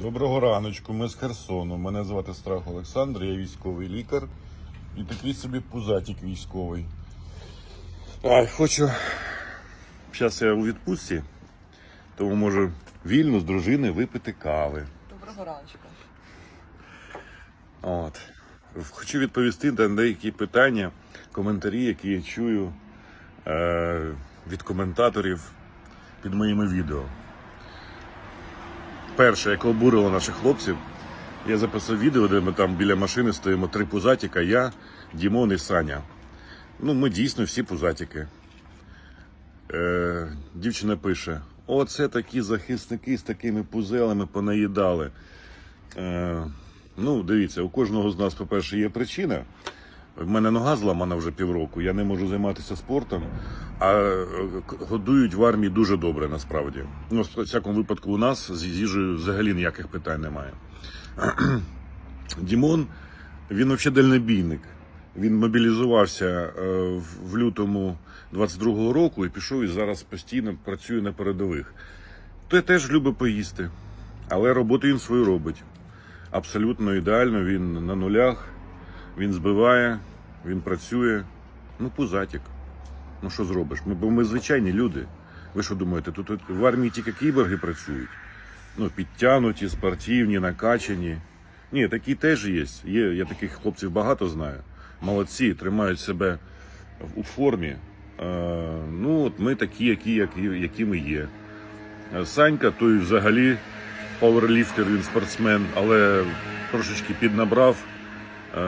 Доброго раночку, ми з Херсону. Мене звати Страх Олександр, я військовий лікар і такий собі пузатік військовий. Ай, хочу. Зараз я у відпустці, тому можу вільно з дружиною випити кави. Доброго раночку. От. Хочу відповісти на деякі питання, коментарі, які я чую е, від коментаторів під моїми відео. Перше, як обурило наших хлопців, я записав відео, де ми там біля машини стоїмо три пузатіка, я, Дімон і Саня. Ну, ми дійсно всі пузатіки. Е, дівчина пише: оце такі захисники з такими пузелами понаїдали. Е, ну, дивіться, у кожного з нас, по-перше, є причина. В мене нога зламана вже півроку, я не можу займатися спортом, а е, годують в армії дуже добре насправді. Ну, в всякому випадку, у нас з їжею взагалі ніяких питань немає. Дімон, він взагалі дальнобійник. Він мобілізувався е, в- лютому 22-го року і пішов і зараз постійно працює на передових. Той теж любить поїсти, але роботу він свою робить. Абсолютно ідеально, він на нулях, він збиває, він працює. Ну, пузатік. Ну що зробиш? Ми, бо ми звичайні люди. Ви що думаєте, тут, тут в армії тільки кіборги працюють? Ну, підтягнуті, спортивні, накачані. Ні, такі теж є. є. Я таких хлопців багато знаю. Молодці, тримають себе у формі. Е, ну, от ми такі, які, які, які ми є. Е, Санька, той взагалі пауерліфтер, він спортсмен, але трошечки піднабрав. Е,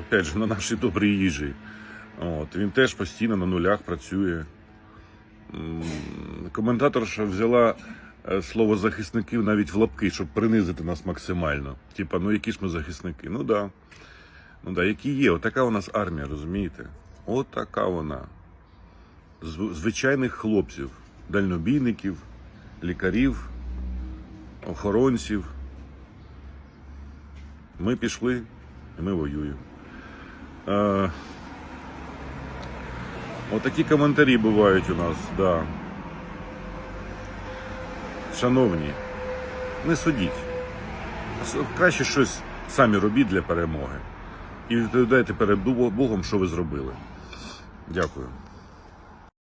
опять же, на нашій добрій їжі. От, він теж постійно на нулях працює. Коментаторша взяла е, слово захисників навіть в лапки, щоб принизити нас максимально. Типа, ну які ж ми захисники? Ну да. Ну да, які є. Отака у нас армія, розумієте? Отака вона. Звичайних хлопців, дальнобійників, лікарів, охоронців. Ми пішли і ми воюємо. Отакі коментарі бувають у нас, да. Шановні, не судіть. Краще щось самі робіть для перемоги. І відповідайте перед Богом, що ви зробили. Дякую.